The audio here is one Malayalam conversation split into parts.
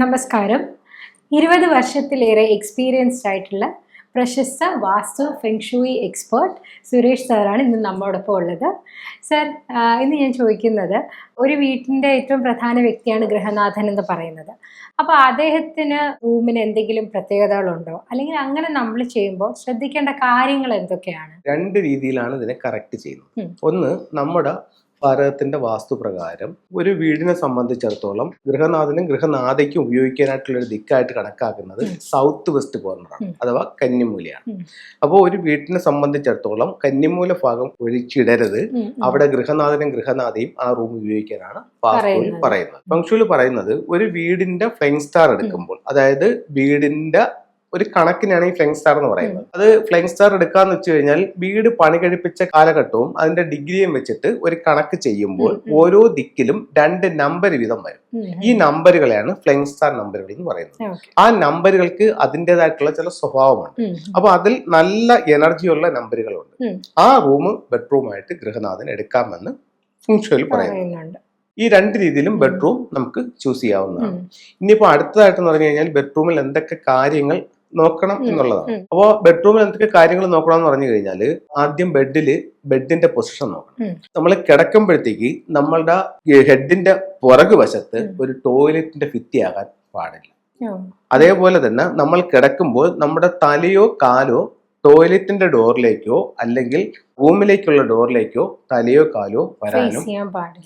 നമസ്കാരം. ഇരുപത് വർഷത്തിലേറെ എക്സ്പീരിയൻസ്ഡ് ആയിട്ടുള്ള പ്രശസ്ത വാസ്തു ഫെങ്ഷൂയി എക്സ്പേർട്ട് സുരേഷ് സാറാണ് ഇന്ന് നമ്മോടൊപ്പം ഉള്ളത്. സർ ഇന്ന് ഞാൻ ചോദിക്കുന്നത് ഒരു വീട്ടിന്റെ ഏറ്റവും പ്രധാന വ്യക്തിയാണ് ഗൃഹനാഥൻ എന്ന് പറയുന്നത്. അപ്പോൾ അദ്ദേഹത്തിന് റൂമിന് എന്തെങ്കിലും പ്രത്യേകതകളുണ്ടോ? അല്ലെങ്കിൽ അങ്ങനെ നമ്മൾ ചെയ്യുമ്പോൾ ശ്രദ്ധിക്കേണ്ട കാര്യങ്ങൾ എന്തൊക്കെയാണ്? രണ്ട് രീതിയിലാണ് ഇതിനെ കറക്റ്റ് ചെയ്യുന്നത്. ഒന്ന് നമ്മുടെ ഭാരതത്തിന്റെ വാസ്തുപ്രകാരം ഒരു വീടിനെ സംബന്ധിച്ചിടത്തോളം ഗൃഹനാഥനും ഗൃഹനാഥയ്ക്കും ഉപയോഗിക്കാനായിട്ടുള്ള ഒരു ദിക്കായിട്ട് കണക്കാക്കുന്നത്. സൗത്ത് വെസ്റ്റ് കോർണറാണ്. അഥവാ കന്നിമൂലയാണ്. അപ്പോൾ ഒരു വീട്ടിനെ സംബന്ധിച്ചിടത്തോളം കന്നിമൂല ഭാഗം ഒഴിച്ചിടരുത്. അവിടെ ഗൃഹനാഥനും ഗൃഹനാഥയും ആ റൂം ഉപയോഗിക്കാനാണ് വാസ്തുവിൽ പറയുന്നത്. ഫംഗ്ഷനിൽ പറയുന്നത് ഒരു വീടിന്റെ ഫ്ലൈങ് സ്റ്റാർ എടുക്കുമ്പോൾ അതായത് വീടിന്റെ ഒരു കണക്കിനാണ് ഈ ഫ്ലൈങ് സ്റ്റാർ എന്ന് പറയുന്നത്. അത് ഫ്ലൈങ് സ്റ്റാർ എടുക്കാന്ന് വെച്ച് കഴിഞ്ഞാൽ വീട് പണി കഴിപ്പിച്ച കാലഘട്ടവും അതിന്റെ ഡിഗ്രിയും വെച്ചിട്ട് ഒരു കണക്ക് ചെയ്യുമ്പോൾ. ഓരോ ദിക്കിലും രണ്ട് നമ്പർ വീതം വരും. ഈ നമ്പറുകളെയാണ് ഫ്ലൈങ് സ്റ്റാർ നമ്പറുകൾ എന്ന് പറയുന്നത്. ആ നമ്പറുകൾക്ക് അതിന്റെതായിട്ടുള്ള ചില സ്വഭാവമുണ്ട്. അപ്പൊ അതിൽ നല്ല എനർജിയുള്ള നമ്പറുകളുണ്ട് ആ റൂം ബെഡ്റൂമായിട്ട് ഗൃഹനാഥൻ എടുക്കാമെന്ന് ഫുങ്ഷയിൽ പറയുന്നു. പറയുന്നുണ്ട്. ഈ രണ്ട് രീതിയിലും ബെഡ്റൂം നമുക്ക് ചൂസ് ചെയ്യാവുന്നതാണ്. ഇനിയിപ്പോ അടുത്തതായിട്ടെന്ന് പറഞ്ഞു കഴിഞ്ഞാൽ ബെഡ്റൂമിൽ എന്തൊക്കെ കാര്യങ്ങൾ നോക്കണം എന്നുള്ളതാണ്. അപ്പോ അപ്പോൾ ബെഡ്റൂമിൽ എന്തൊക്കെ കാര്യങ്ങൾ നോക്കണം എന്ന് പറഞ്ഞു കഴിഞ്ഞാൽ ആദ്യം ബെഡിൽ ബെഡിന്റെ പൊസിഷൻ നോക്കണം. നമ്മൾ കിടക്കുമ്പോഴത്തേക്ക് നമ്മളുടെ ഹെഡിന്റെ പുറകു വശത്ത് ഒരു ടോയ്ലറ്റിന്റെ ഭിത്തിയാകാൻ പാടില്ല. അതേപോലെ തന്നെ നമ്മൾ കിടക്കുമ്പോൾ നമ്മുടെ തലയോ കാലോ ടോയ്ലറ്റിന്റെ ഡോറിലേക്കോ അല്ലെങ്കിൽ റൂമിലേക്കുള്ള ഡോറിലേക്കോ തലയോ കാലോ വരാനും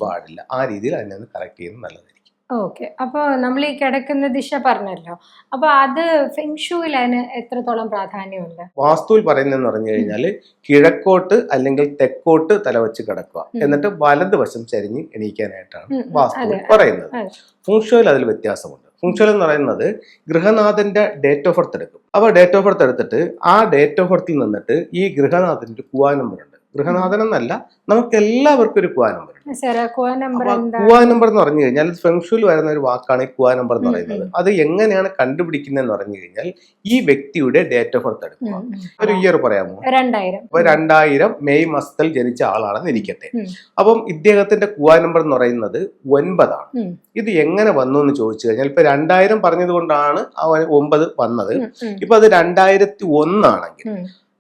പാടില്ല. ആ രീതിയിൽ അതിനെ കറക്റ്റ് ചെയ്യുന്നത് നല്ലതായിരിക്കും. ഓക്കെ. അപ്പോൾ നമ്മൾ ഈ കിടക്കുന്ന ദിശ പറഞ്ഞല്ലോ. അപ്പോൾ അത് ഫെങ്ഷുവിൽ അതിന് എത്രത്തോളം പ്രാധാന്യമുണ്ട്? വാസ്തുവിൽ പറയുന്നതെന്ന് പറഞ്ഞു കഴിഞ്ഞാൽ കിഴക്കോട്ട് അല്ലെങ്കിൽ തെക്കോട്ട് തലവെച്ച് കിടക്കുക. എന്നിട്ട് വലതുവശം ചരിഞ്ഞ് എണീക്കാനായിട്ടാണ് വാസ്തു ഉം, വാസ്തുവിൽ അതെ, പറയുന്നത്. അതെ. ഫുങ്ഷോയിൽ അതിൽ വ്യത്യാസമുണ്ട്. ഫുങ്ഷോയിൽ എന്ന് പറയുന്നത് ഗൃഹനാഥന്റെ ഡേറ്റ് ഓഫ് ബർത്ത് എടുക്കും. അപ്പോൾ ഡേറ്റ് ഓഫ് ബർത്ത് എടുത്തിട്ട് ആ ഡേറ്റ് ഓഫ് ബർത്തിൽ നിന്നിട്ട് ഈ ഗൃഹനാഥന്റെ കുവാ നമ്പർ ഉണ്ട് ഗൃഹനാഥൻ എന്നല്ല നമുക്ക് എല്ലാവർക്കും ഒരു കുവാ നമ്പർ കുവ നമ്പർ എന്ന് പറഞ്ഞു കഴിഞ്ഞാൽ ഫെങ്ഷുവിൽ വരുന്ന ഒരു വാക്കാണ് ഈ കുവാ നമ്പർ എന്ന് പറയുന്നത്. അത് എങ്ങനെയാണ് കണ്ടുപിടിക്കുന്നതെന്ന് പറഞ്ഞു കഴിഞ്ഞാൽ ഈ വ്യക്തിയുടെ ഡേറ്റ് ഓഫ് ബർത്ത് എടുക്കുക. ഒരു ഇയർ പറയാമോ? രണ്ടായിരം. അപ്പൊ രണ്ടായിരം മെയ് മാസത്തിൽ ജനിച്ച ആളാണെന്ന് ഇരിക്കട്ടെ. അപ്പം ഇദ്ദേഹത്തിന്റെ കുവാ നമ്പർ എന്ന് പറയുന്നത് ഒൻപതാണ്. ഇത് എങ്ങനെ വന്നു എന്ന് ചോദിച്ചു കഴിഞ്ഞാൽ ഇപ്പൊ രണ്ടായിരം പറഞ്ഞത് കൊണ്ടാണ് ആ ഒമ്പത് വന്നത്. ഇപ്പൊ അത് രണ്ടായിരത്തി ഒന്നാണെങ്കിൽ.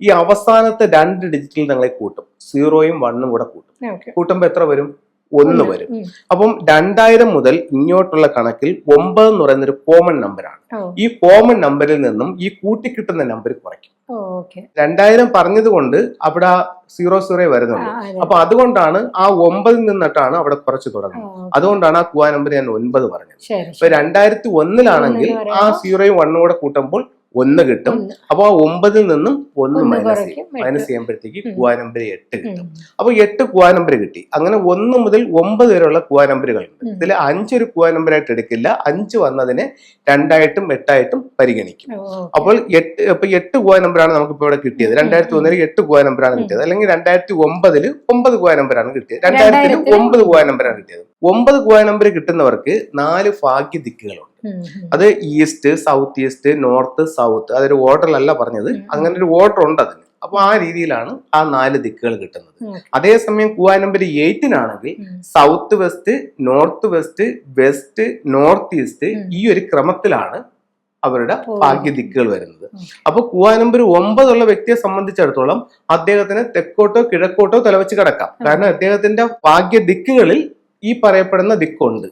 ഈ അവസാനത്തെ രണ്ട് ഡിജിറ്റിൽ നിങ്ങളെ കൂട്ടും. സീറോയും വണ്ണും കൂടെ കൂട്ടും. കൂട്ടുമ്പോൾ കൂട്ടുമ്പോ എത്ര വരും? ഒന്ന് വരും. അപ്പം രണ്ടായിരം മുതൽ ഇങ്ങോട്ടുള്ള കണക്കിൽ ഒമ്പത് എന്ന് പറയുന്ന ഒരു കോമൺ നമ്പറാണ് ഈ കോമൺ നമ്പറിൽ നിന്നും ഈ കൂട്ടിക്കിട്ടുന്ന നമ്പർ കുറയ്ക്കും. രണ്ടായിരം പറഞ്ഞത് കൊണ്ട് അവിടെ സീറോ സീറോ വരുന്നുള്ളൂ. അപ്പൊ അതുകൊണ്ടാണ് ആ ഒമ്പതിൽ നിന്നിട്ടാണ് അവിടെ കുറച്ച് തുടങ്ങുന്നത്. അതുകൊണ്ടാണ് ആ കുവാ നമ്പർ ഞാൻ ഒൻപത് പറഞ്ഞത്. ഇപ്പൊ രണ്ടായിരത്തി ഒന്നിലാണെങ്കിൽ ആ സീറോയും വണ്ണും കൂടെ കൂട്ടുമ്പോൾ ഒന്ന് കിട്ടും. അപ്പോൾ അപ്പൊ ആ ഒമ്പതിൽ നിന്നും ഒന്ന് മൈനസ് ചെയ്യും. മൈനസ് ചെയ്യുമ്പോഴത്തേക്ക് ഉം. കുവാ നമ്പർ എട്ട് കിട്ടും. അപ്പോൾ അപ്പൊ എട്ട് കുവാ നമ്പർ കിട്ടി. അങ്ങനെ ഒന്ന് മുതൽ ഒമ്പത് വരെയുള്ള കുവാ നമ്പറുകൾ ഉണ്ട് ഇതിൽ അഞ്ചൊരു കുവാ നമ്പറായിട്ട് എടുക്കില്ല. അഞ്ച് വന്നതിനെ രണ്ടായിട്ടും എട്ടായിട്ടും പരിഗണിക്കും. അപ്പോൾ എട്ട് ഇപ്പൊ എട്ട് കുവാ നമ്പറാണ് നമുക്ക് ഇപ്പൊ ഇവിടെ കിട്ടിയത് രണ്ടായിരത്തി. ഒന്നിൽ എട്ട് കുവാ നമ്പറാണ് കിട്ടിയത്. അല്ലെങ്കിൽ രണ്ടായിരത്തി ഒമ്പതിൽ ഒമ്പത് കുവാ നമ്പറാണ് കിട്ടിയത്. രണ്ടായിരത്തിൽ രണ്ടായിരത്തിൽ ഒമ്പത് കുവാ നമ്പറാണ് കിട്ടിയത്. ഒമ്പത് കുവാ നമ്പർ കിട്ടുന്നവർക്ക് നാല് ഭാഗ്യ ദിക്കുകളുണ്ട്. അത് east south east north south അതൊരു ഓർഡറിലല്ല പറഞ്ഞത്. അങ്ങനെ ഒരു ഓർഡർ ഉണ്ട് അതിന്. അപ്പൊ ആ രീതിയിലാണ് ആ നാല് ദിക്കുകൾ കിട്ടുന്നത്. അതേസമയം കുവാ number എയ്റ്റിനാണെങ്കിൽ. South west north west west north east ഈ ഒരു ക്രമത്തിലാണ് അവരുടെ ഭാഗ്യ ദിക്കുകൾ വരുന്നത്. അപ്പൊ കുവാ നമ്പർ ഒമ്പതുള്ള വ്യക്തിയെ സംബന്ധിച്ചിടത്തോളം അദ്ദേഹത്തിന് തെക്കോട്ടോ കിഴക്കോട്ടോ തലവെച്ച് കിടക്കാം. കാരണം അദ്ദേഹത്തിന്റെ ഭാഗ്യ ദിക്കുകളിൽ ഈ പറയപ്പെടുന്ന ദിക്കുണ്ട്.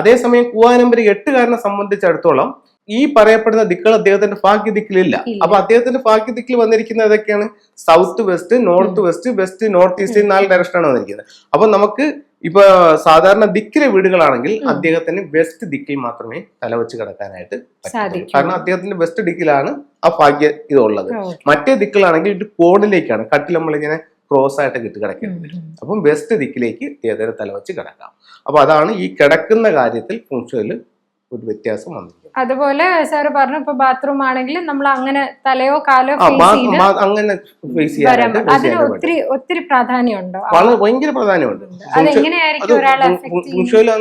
അതേസമയം കുവാ നമ്പർ എട്ടുകാരനെ സംബന്ധിച്ചിടത്തോളം ഈ പറയപ്പെടുന്ന ദിക്കുകൾ അദ്ദേഹത്തിന്റെ ഭാഗ്യ ദിക്കിലില്ല. അപ്പൊ അദ്ദേഹത്തിന്റെ ഭാഗ്യ ദിക്കിൽ വന്നിരിക്കുന്ന ഏതൊക്കെയാണ്? South west north west west north east നാല് ഡയറക്ഷനാണ് വന്നിരിക്കുന്നത്. അപ്പൊ നമുക്ക് ഇപ്പൊ സാധാരണ ദിക്കിലെ വീടുകളാണെങ്കിൽ അദ്ദേഹത്തിന് വെസ്റ്റ് ദിക്കിൽ മാത്രമേ തലവെച്ച് കിടക്കാനായിട്ട് സാധിക്കൂ. കാരണം അദ്ദേഹത്തിന്റെ വെസ്റ്റ് ദിക്കിലാണ് ആ ഭാഗ്യ ഇതുള്ളത്. മറ്റേ ദിക്കിലാണെങ്കിൽ ഇത് കോണിലേക്കാണ് കട്ടിൽ നമ്മളിങ്ങനെ ക്രോസ് ആയിട്ട് കിട്ടി കിടക്കേണ്ടി വരും. അപ്പം വെസ്റ്റ് ദിക്കിലേക്ക് ഏതൊരു തല വെച്ച് കിടക്കാം അപ്പൊ അതാണ് ഈ കിടക്കുന്ന കാര്യത്തിൽ ഫുങ്ഷനിൽ ഒരു വ്യത്യാസം വന്നിരിക്കും അതുപോലെ സാറ് പറഞ്ഞു ഇപ്പൊ ബാത്റൂം ആണെങ്കിൽ നമ്മൾ അങ്ങനെ തലയോ കാലോ അങ്ങനെ ഫേസ് അതിന് ഒത്തിരി ഒത്തിരി പ്രാധാന്യമുണ്ടോ. വളരെ ഭയങ്കര പ്രാധാന്യമുണ്ട്. അതെങ്ങനെയായിരിക്കും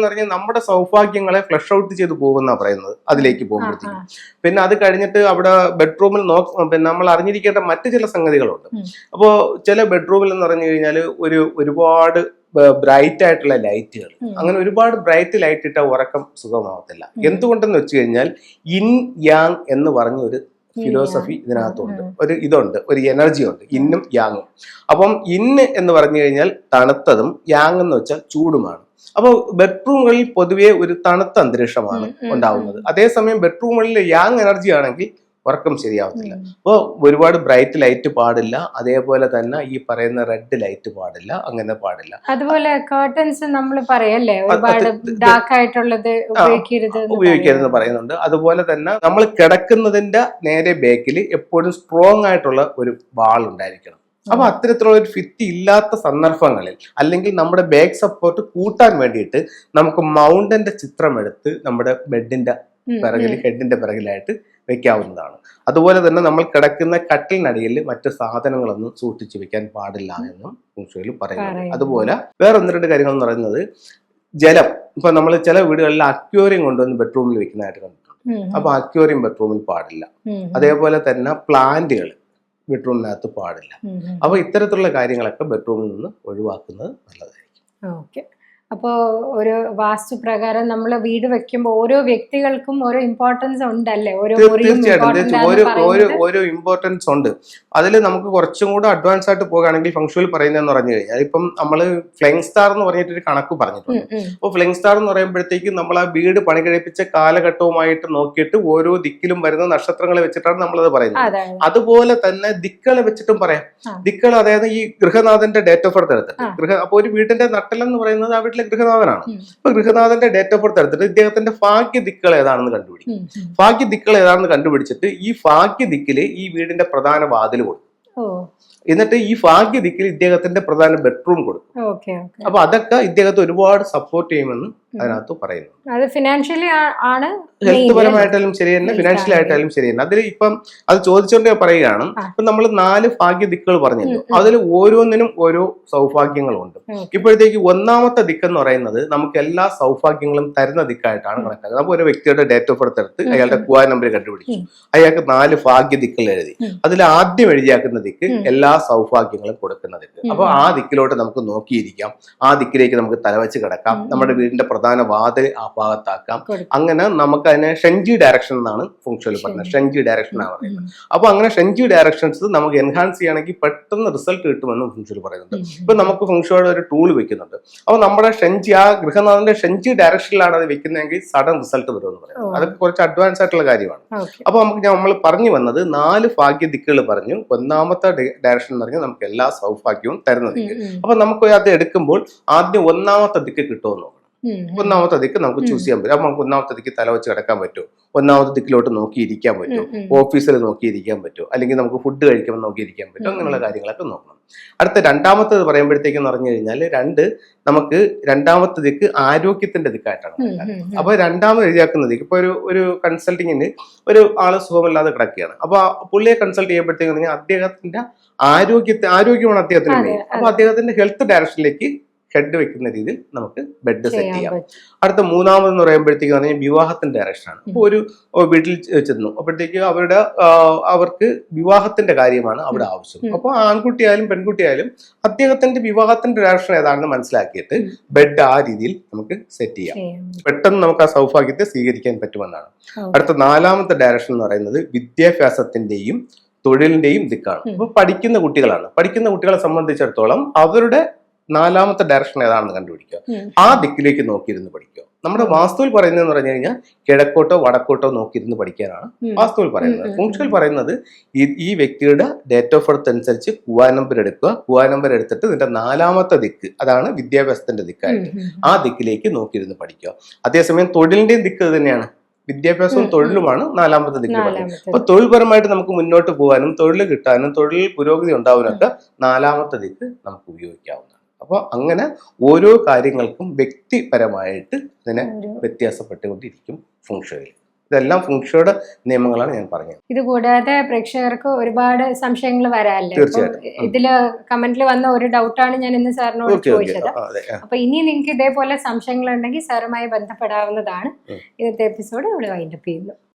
പറഞ്ഞാൽ നമ്മുടെ സൗഭാഗ്യങ്ങളെ ഫ്ലഷ് ഔട്ട് ചെയ്ത് പോകുന്ന പറയുന്നത് അതിലേക്ക് പോകുമ്പോഴത്തേക്കും. പിന്നെ അത് കഴിഞ്ഞിട്ട് അവിടെ ബെഡ്റൂമിൽ നോക്ക പിന്നെ നമ്മൾ അറിഞ്ഞിരിക്കേണ്ട മറ്റു ചില സംഗതികളുണ്ട്. അപ്പോ അപ്പോൾ ചില ബെഡ്റൂമിൽ എന്ന് പറഞ്ഞു കഴിഞ്ഞാൽ ഒരു ഒരുപാട് ബ്രൈറ്റ് ആയിട്ടുള്ള ലൈറ്റുകൾ അങ്ങനെ ഒരുപാട് ബ്രൈറ്റ് ലൈറ്റ് ഇട്ട ഉറക്കം സുഖമാവത്തില്ല. എന്തുകൊണ്ടെന്ന് വെച്ച് കഴിഞ്ഞാൽ ഇൻ യാങ് എന്ന് പറഞ്ഞ ഒരു ഫിലോസഫി ഇതിനകത്തുണ്ട്. ഒരു ഇതുണ്ട്. ഒരു എനർജി ഉണ്ട്. ഇന്നും യാങ്ങും അപ്പം ഇന്ന് എന്ന് പറഞ്ഞു കഴിഞ്ഞാൽ തണുത്തതും യാങ് എന്ന് വെച്ചാൽ ചൂടുമാണ്. അപ്പോൾ ബെഡ്റൂമുകളിൽ പൊതുവെ ഒരു തണുത്ത അന്തരീക്ഷമാണ് ഉണ്ടാവുന്നത്. അതേസമയം ബെഡ്റൂമുകളിൽ യാങ് എനർജി ആണെങ്കിൽ ഉറക്കം ശരിയാവത്തില്ല. അപ്പോൾ ഒരുപാട് ബ്രൈറ്റ് ലൈറ്റ് പാടില്ല അതേപോലെ തന്നെ ഈ പറയുന്ന റെഡ് ലൈറ്റ് പാടില്ല അങ്ങനെ പാടില്ല. അതുപോലെ കേർട്ടൻസ് നമ്മൾ പറയല്ലേ ഒരുപാട് ഡാർക്ക് ആയിട്ടുള്ളത് ഉപയോഗിക്കരുത് എന്ന് ഉപയോഗിക്കരുതെന്ന് പറയുന്നുണ്ട്. അതുപോലെ തന്നെ നമ്മൾ കിടക്കുന്നതിന്റെ നേരെ ബേക്കിൽ എപ്പോഴും സ്ട്രോങ് ആയിട്ടുള്ള ഒരു വാൾ ഉണ്ടായിരിക്കണം. അപ്പൊ അത്തരത്തിലുള്ള ഒരു ഫിറ്റ് ഇല്ലാത്ത സന്ദർഭങ്ങളിൽ അല്ലെങ്കിൽ നമ്മുടെ ബാക്ക് സപ്പോർട്ട് കൂട്ടാൻ വേണ്ടിയിട്ട് നമുക്ക് മൗണ്ടന്റെ ചിത്രം എടുത്ത് നമ്മുടെ ബെഡിന്റെ പിറകിൽ. ഹെഡിന്റെ പിറകിലായിട്ട് വെക്കാവുന്നതാണ് അതുപോലെ തന്നെ നമ്മൾ കിടക്കുന്ന കട്ടിലിനടിയിൽ മറ്റു സാധനങ്ങളൊന്നും സൂക്ഷിച്ചു വെക്കാൻ പാടില്ല എന്നും പറയുന്നത് പറയുന്നുണ്ട്. അതുപോലെ വേറെ ഒന്ന് രണ്ട് കാര്യങ്ങൾ എന്ന് പറയുന്നത് ജലം ഇപ്പൊ നമ്മൾ ചില വീടുകളിൽ അക്വേറിയം കൊണ്ടുവന്ന് ബെഡ്റൂമിൽ വെക്കുന്നതായിട്ട് കണ്ടിട്ടുണ്ട്. അപ്പൊ അക്വേറിയം ബെഡ്റൂമിൽ പാടില്ല. അതേപോലെ തന്നെ പ്ലാന്റുകൾ ബെഡ്റൂമിനകത്ത് പാടില്ല. അപ്പൊ ഇത്തരത്തിലുള്ള കാര്യങ്ങളൊക്കെ ബെഡ്റൂമിൽ നിന്ന് ഒഴിവാക്കുന്നത് നല്ലതായിരിക്കും ഓക്കെ അപ്പോൾ ഒരു വാസ്തു പ്രകാരം നമ്മൾ വീട് വെക്കുമ്പോൾ ഓരോ വ്യക്തികൾക്കും ഓരോ ഇമ്പോർട്ടൻസ് ഉണ്ടല്ലേ? ഓരോ തീർച്ചയായിട്ടും. ഒരു ഇമ്പോർട്ടൻസ് ഉണ്ട്. അതിൽ നമുക്ക് കുറച്ചും കൂടെ അഡ്വാൻസ് ആയിട്ട് പോകുകയാണെങ്കിൽ ഫംഗ്ഷനിൽ പറയുന്നതെന്ന് പറഞ്ഞു കഴിഞ്ഞാൽ ഇപ്പം നമ്മൾ ഫ്ലൈങ് സ്റ്റാർ എന്ന് പറഞ്ഞിട്ട് ഒരു കണക്ക് പറഞ്ഞിട്ടുണ്ട്. അപ്പോൾ ഫ്ലൈങ് സ്റ്റാർ എന്ന് പറയുമ്പോഴത്തേക്കും നമ്മൾ ആ വീട് പണി കഴിപ്പിച്ച കാലഘട്ടവുമായിട്ട് നോക്കിയിട്ട് ഓരോ ദിക്കിലും വരുന്ന നക്ഷത്രങ്ങളെ വെച്ചിട്ടാണ് നമ്മളത് പറയുന്നത്. അതുപോലെ തന്നെ ദിക്കുകളെ വെച്ചിട്ടും പറയാം. ദിക്കുകൾ ദിക്കൾ അതായത് ഈ ഗൃഹനാഥന്റെ ഡേറ്റ് ഓഫ് ബർത്ത് എടുത്തിട്ട്. ഗൃഹ അപ്പൊ ഒരു വീടിന്റെ നട്ടലെന്ന് പറയുന്നത് ആ വീട്ടിലെ ഗൃഹനാഥനാണ് ഉം. അപ്പൊ ഗൃഹനാഥന്റെ ഡേറ്റ് ഓഫ് ബർത്ത് എടുത്തിട്ട് ഇദ്ദേഹത്തിന്റെ ഭാഗ്യ ദിക്കൾ ഏതാണെന്ന് കണ്ടുപിടിക്കും. ഭാഗ്യ ദിക്കൾ ഏതാണെന്ന് കണ്ടുപിടിച്ചിട്ട് ഈ ഭാഗ്യ ദിക്കിൽ ഈ വീടിന്റെ പ്രധാന വാതിൽ കൊടുക്കും എന്നിട്ട് ഈ ഭാഗ്യ ദിക്കിൽ ഇദ്ദേഹത്തിന്റെ പ്രധാന ബെഡ്റൂം കൊടുക്കും അപ്പൊ അതൊക്കെ ഇദ്ദേഹത്തെ ഒരുപാട് സപ്പോർട്ട് ചെയ്യുമെന്ന് അതിനകത്ത് പറയുന്നു അത് ഫിനാൻഷ്യലി ആണ് ഹെൽത്ത് പരമായിട്ടാലും ശരി തന്നെ ഫിനാൻഷ്യൽ ആയിട്ടാലും ശരി തന്നെ അതിൽ ഇപ്പം അത് ചോദിച്ചുകൊണ്ട് ഞാൻ പറയുകയാണ്. ഇപ്പൊ നമ്മൾ നാല് ഭാഗ്യ ദിക്കുകൾ പറഞ്ഞല്ലോ. അതിൽ ഓരോന്നിനും ഓരോ സൗഭാഗ്യങ്ങളുണ്ട്. ഇപ്പോഴത്തേക്ക് ഒന്നാമത്തെ ദിക്കെന്ന് പറയുന്നത് നമുക്ക് എല്ലാ സൗഭാഗ്യങ്ങളും തരുന്ന ദിക്കായിട്ടാണ്. കണക്കാക്കുന്നത് അപ്പൊ ഒരു വ്യക്തിയുടെ ഡേറ്റ് ഓഫ് ബർത്ത് എടുത്ത് അയാളുടെ. കുവാ നമ്പർ കണ്ടുപിടിച്ചു അയാൾക്ക് നാല് ഭാഗ്യ ദിക്കുകൾ എഴുതി. അതിൽ ആദ്യം എഴുതിയാക്കുന്ന ദിക്ക്. എല്ലാ സൗഭാഗ്യങ്ങളും കൊടുക്കുന്നത് അപ്പൊ. ആ ദിക്കിലോട്ട് നമുക്ക് നോക്കിയിരിക്കാം. ആ ദിക്കിലേക്ക് നമുക്ക് തലവെച്ച് കിടക്കാം. നമ്മുടെ വീടിന്റെ പ്രധാന വാതിൽ ആ ഭാഗത്താക്കാം. അങ്ങനെ നമുക്ക് അതിനെ ഷെൻജി ഡയറക്ഷൻ എന്നാണ് ഫുങ്ഷനിൽ പറയുന്നത് ഷെൻജി. ഡയറക്ഷൻ ആണ് പറയുന്നത്. അപ്പൊ അങ്ങനെ ഷെൻജി ഡയറക്ഷൻസ് നമുക്ക് എൻഹാൻസ് ചെയ്യണമെങ്കിൽ പെട്ടെന്ന് റിസൾട്ട് കിട്ടുമെന്ന് ഫുങ്ഷനിൽ പറയുന്നുണ്ട്. ഇപ്പൊ നമുക്ക് ഫുങ്ഷോയുടെ ഒരു ടൂൾ വെക്കുന്നുണ്ട്. അപ്പൊ നമ്മുടെ ഷെൻജി ആ ഗൃഹനാഥന്റെ ഷെൻജി ഡയറക്ഷനിലാണ് അത് വെക്കുന്നതെങ്കിൽ സഡൻ റിസൾട്ട് വരുമെന്ന് പറയുന്നത്. അതൊക്കെ കുറച്ച് അഡ്വാൻസ് ആയിട്ടുള്ള കാര്യമാണ്. അപ്പൊ നമുക്ക് നമ്മൾ പറഞ്ഞു വന്നത് നാല് ഭാഗ്യ ദിക്കുകൾ പറഞ്ഞു. ഒന്നാമത്തെ ഡയറക്ഷൻ എന്ന് പറഞ്ഞാൽ നമുക്ക് എല്ലാ സൗഭാഗ്യവും തരുന്ന ദിക്ക് അപ്പൊ നമുക്ക് അത് എടുക്കുമ്പോൾ ആദ്യം ഒന്നാമത്തെ ദിക്ക് കിട്ടുമെന്ന് നോക്കണം. ഒന്നാമത്തെ ദിക്ക് നമുക്ക് ചൂസ് ചെയ്യാൻ പറ്റും. അപ്പൊ നമുക്ക് ഒന്നാമത്തെ ദിക്ക് തല വെച്ച് കിടക്കാൻ പറ്റും. ഒന്നാമത്തെ ദിക്കിലോട്ട് നോക്കിയിരിക്കാൻ പറ്റും. ഓഫീസിൽ നോക്കിയിരിക്കാൻ പറ്റും. അല്ലെങ്കിൽ നമുക്ക് ഫുഡ് കഴിക്കുമ്പോൾ നോക്കിയിരിക്കാൻ പറ്റും. അങ്ങനെയുള്ള കാര്യങ്ങളൊക്കെ നോക്കണം. അടുത്ത രണ്ടാമത്തത് പറയുമ്പോഴത്തേക്കെന്ന് പറഞ്ഞു കഴിഞ്ഞാൽ രണ്ട് നമുക്ക് രണ്ടാമത്തെ ദിക്ക് ആരോഗ്യത്തിന്റെ ദിക്കായിട്ടാണ്. അപ്പൊ രണ്ടാമത് എഴുതിയാക്കുന്ന ദിക്ക് ഇപ്പൊ ഒരു ഒരു കൺസൾട്ടിങ്ങിന് ഒരു ആൾ സുഖമില്ലാതെ കിടക്കുകയാണ്. അപ്പൊ പുള്ളിയെ കൺസൾട്ട് ചെയ്യുമ്പോഴത്തേക്ക് അദ്ദേഹത്തിന്റെ ആരോഗ്യത്തെ ആരോഗ്യമാണ് അദ്ദേഹത്തിന് മെയിൻ. അപ്പൊ അദ്ദേഹത്തിന്റെ ഹെൽത്ത് ഡയറക്ഷനിലേക്ക് ഹെഡ് വെക്കുന്ന രീതിയിൽ നമുക്ക് ബെഡ് സെറ്റ് ചെയ്യാം. അടുത്ത മൂന്നാമതെന്ന് പറയുമ്പോഴത്തേക്ക് പറഞ്ഞാൽ വിവാഹത്തിന്റെ ഡയറക്ഷനാണ് അപ്പോൾ ഒരു വീട്ടിൽ ചെന്നു. അപ്പോഴത്തേക്ക് അവരുടെ അവർക്ക് വിവാഹത്തിന്റെ കാര്യമാണ് അവിടെ ആവശ്യം. അപ്പോൾ ആൺകുട്ടിയായാലും പെൺകുട്ടിയായാലും അദ്ദേഹത്തിന്റെ വിവാഹത്തിന്റെ ഡയറക്ഷൻ ഏതാണെന്ന് മനസ്സിലാക്കിയിട്ട് ബെഡ് ആ രീതിയിൽ നമുക്ക് സെറ്റ് ചെയ്യാം. പെട്ടെന്ന് നമുക്ക് ആ സൗഭാഗ്യത്തെ സ്വീകരിക്കാൻ പറ്റുമെന്നാണ്. അടുത്ത നാലാമത്തെ ഡയറക്ഷൻ എന്ന് പറയുന്നത് വിദ്യാഭ്യാസത്തിന്റെയും തൊഴിലിന്റെയും ദിക്കാണ്. ഉം. അപ്പൊ പഠിക്കുന്ന കുട്ടികളാണ്. പഠിക്കുന്ന കുട്ടികളെ സംബന്ധിച്ചിടത്തോളം അവരുടെ നാലാമത്തെ ഡയറക്ഷൻ ഏതാണെന്ന് കണ്ടുപിടിക്കുക. ആ ദിക്കിലേക്ക് നോക്കിയിരുന്ന് പഠിക്കുക. നമ്മുടെ വാസ്തുവിൽ പറയുന്നതെന്ന് പറഞ്ഞു കഴിഞ്ഞാൽ കിഴക്കോട്ടോ വടക്കോട്ടോ നോക്കിയിരുന്ന് പഠിക്കാനാണ് വാസ്തുവിൽ പറയുന്നത്. ഫുങ്ഷനിൽ പറയുന്നത് ഈ വ്യക്തിയുടെ ഡേറ്റ് ഓഫ് ബർത്ത് അനുസരിച്ച് കുവാ നമ്പർ എടുക്കുക. കുവാ നമ്പർ എടുത്തിട്ട് നിന്റെ നാലാമത്തെ ദിക്ക് അതാണ് വിദ്യാഭ്യാസത്തിന്റെ ദിക്കായിട്ട്. ആ ദിക്കിലേക്ക് നോക്കിയിരുന്ന് പഠിക്കുക. അതേസമയം തൊഴിലിന്റെയും ദിക്ക് തന്നെയാണ്. വിദ്യാഭ്യാസവും. തൊഴിലുമാണ് നാലാമത്തെ ദിക്ക് പറയുന്നത്. അപ്പൊ തൊഴിൽപരമായിട്ട് നമുക്ക് മുന്നോട്ട് പോകാനും തൊഴിൽ കിട്ടാനും തൊഴിൽ പുരോഗതി ഉണ്ടാവാനൊക്കെ നാലാമത്തെ ദിക്ക് നമുക്ക് ഉപയോഗിക്കാവുന്നതാണ്. അപ്പോൾ അങ്ങനെ ഓരോ കാര്യങ്ങൾക്കും വ്യക്തിപരമായിട്ട് ഇതിനെ വ്യത്യാസപ്പെട്ടുകൊണ്ടിരിക്കും ഫുങ്ഷയിൽ ഇതെല്ലാം ഫുങ്ഷയുടെ നിയമങ്ങളാണ് ഞാൻ പറഞ്ഞത്. ഇത് കൂടാതെ പ്രേക്ഷകർക്ക് ഒരുപാട് സംശയങ്ങൾ വരാല്ലേ തീർച്ചയായിട്ടും. ഇതിൽ കമന്റിൽ വന്ന ഒരു ഡൗട്ടാണ് ഞാൻ ഇന്ന് സാറിനോട് ചോദിച്ചത്. അപ്പൊ ഇനി നിങ്ങൾക്ക് ഇതേപോലെ സംശയങ്ങൾ ഉണ്ടെങ്കിൽ സാറുമായി ബന്ധപ്പെടാവുന്നതാണ്. ഇന്നത്തെ എപ്പിസോഡ് ഇവിടെ വൈൻഡപ്പ് ചെയ്യുന്നു.